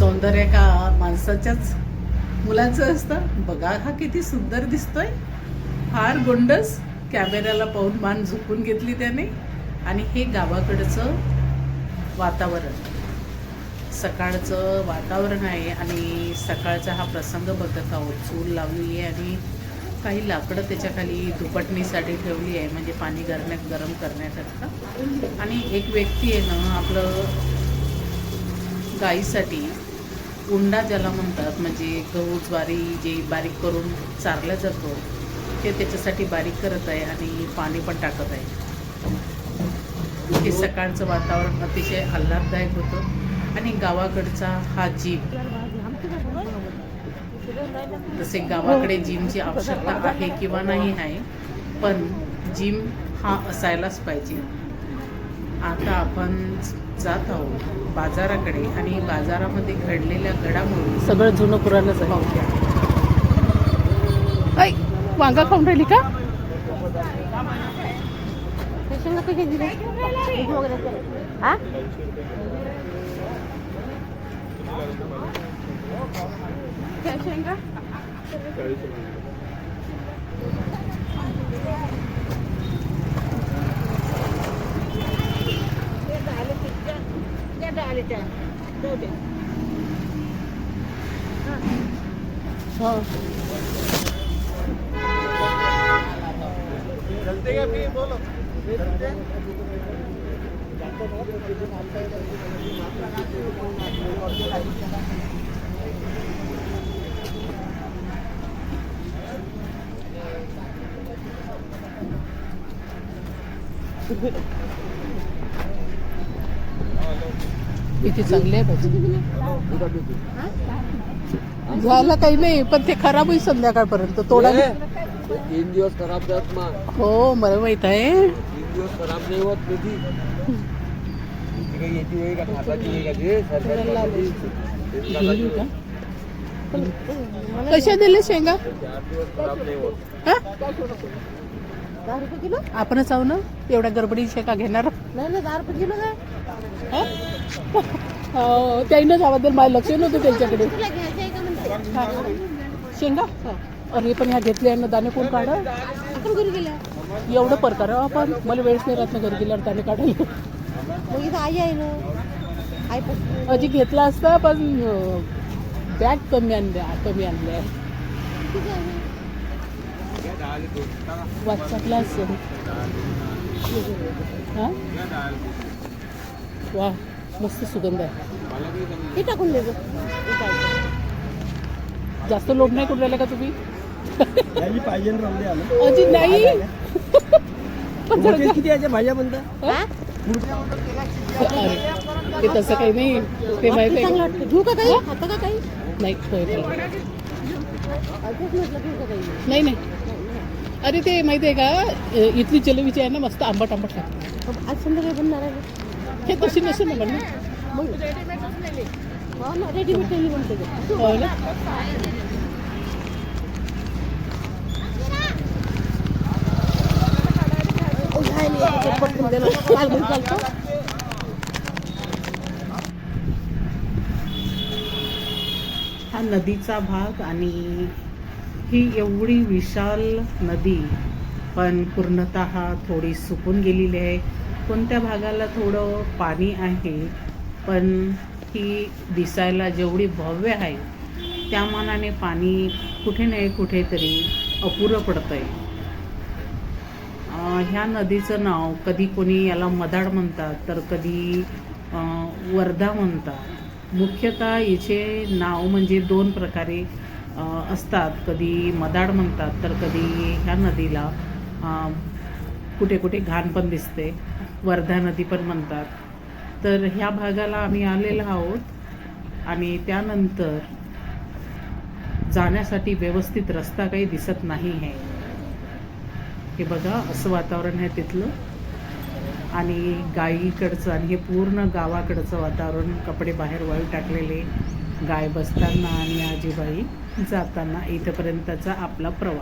सौंदर्य का माणसाच्याच मुलांचं असतं. बघा हा किती सुंदर दिसतोय. फार गोंडस. कॅमेऱ्याला पाहून मान झुकून घेतली त्याने. आणि हे गावाकडचं वातावरण. सकाळचं वातावरण आहे आणि सकाळचा हा प्रसंग बघत आहोत. चूल लावली आहे आणि काही लाकडं त्याच्याखाली दुपटणीसाठी ठेवली आहे. म्हणजे पाणी गरण्यात गरम करण्याकरता. आणि एक व्यक्ती आहे ना आपलं गाईसाठी उंडा ज्याला म्हणतात म्हणजे गहू ज्वारी जे बारीक करून चारला जातो ते त्याच्यासाठी बारीक करत आहे आणि पाणी पण टाकत आहे. हे सकाळचं वातावरण अतिशय आल्हाददायक होतं. आणि गावाकडचा हा जीम जसे गावाकडे जिमची आवश्यकता आहे किंवा नाही आहे पण जिम हा असायलाच पाहिजे. आता आपण जात आहोत बाजाराकडे आणि बाजारामध्ये घडलेल्या घडामोडी सगळं जुनं पुराणच ऐ, वांगा खाऊन राहिली का? शेंगा कशी दिले हा त्या शेंगा हा. किती चांगली आहे भाजी झालं काही नाही पण ते खराब होईल संध्याकाळपर्यंत तोडा तीन दिवस खराब जात हो मला माहीत आहे. तीन दिवस खराब नाही होत कधी. कशा दिले शेंगा? हा? आपणच आहो ना एवढ्या गडबडी शेंगा घेणार? नाही दहा रुपये किलो हा? हो, त्याईनंच याबद्दल माझं लक्ष नव्हतं त्यांच्याकडे. हा. शेंगा? अरे पण ह्या घेतल्या ना दाणे कोण काढ एवढं प्रकार आपण. मला वेळच नाही राहत ना घरी गेल्यावर दाणे काढायला. आई आहे ना? अजी घेतला असता पण बॅग कमी आणल्या कमी आणल्या? वाचकला असेल हा? वा मस्त सुगंध आहे. हे टाकून दे. जास्त लोड नाही करून राहिला का तुम्ही? पाहिजे ना राहू दे आलं अजी नाही पण जरा मोठे किती याच्या भाज्या बनतात हा? अरे, ते तसं काही नाही. ते माहीत चांगलं आहे वाटतं. घेऊ का काही? खाता का काही? नाही होय, होय. तेच म्हटलं घेऊ का काही? नाही नाही. अरे ते माहिती आहे का? अ, इथली जलेबीची आहे ना मस्त आंबट आंबट लागते. आज संध्याकाळी बनणार आहे. हे तशी नसेल ना हो ना रेडीमेड केली म्हणते. हो पटकन चालतो. हा नदीचा भाग आणि ही एवढी विशाल नदी पण पूर्णतः थोडी सुकून गेलेली आहे कोणत्या भागाला थोडं पाणी आहे पण ही दिसायला जेवढी भव्य आहे त्या मानाने पाणी कुठे नाही कुठेतरी अपुरं पडतं आहे ह्या नदीचं नाव कधी कोणी याला मदाड म्हणतात तर कधी वर्धा म्हणतात. मुख्यतः याचे नाव म्हणजे दोन प्रकारे असतात. कधी मदाड म्हणतात तर कधी ह्या नदीला कुठे कुठे घाण पण दिसते. वर्धा नदी पण म्हणतात. तर ह्या भागाला आम्ही आलेलो आहोत. आणि त्यानंतर जाण्यासाठी व्यवस्थित रस्ता काही दिसत नाही आहे. हे बघा असं वातावरण आहे तिथलं. आणि गाईकडचं आणि हे पूर्ण गावाकडचं वातावरण कपडे बाहेर वाळू टाकलेले गाय बसताना आणि आजीबाई जाताना इथपर्यंतचा आपला प्रवास.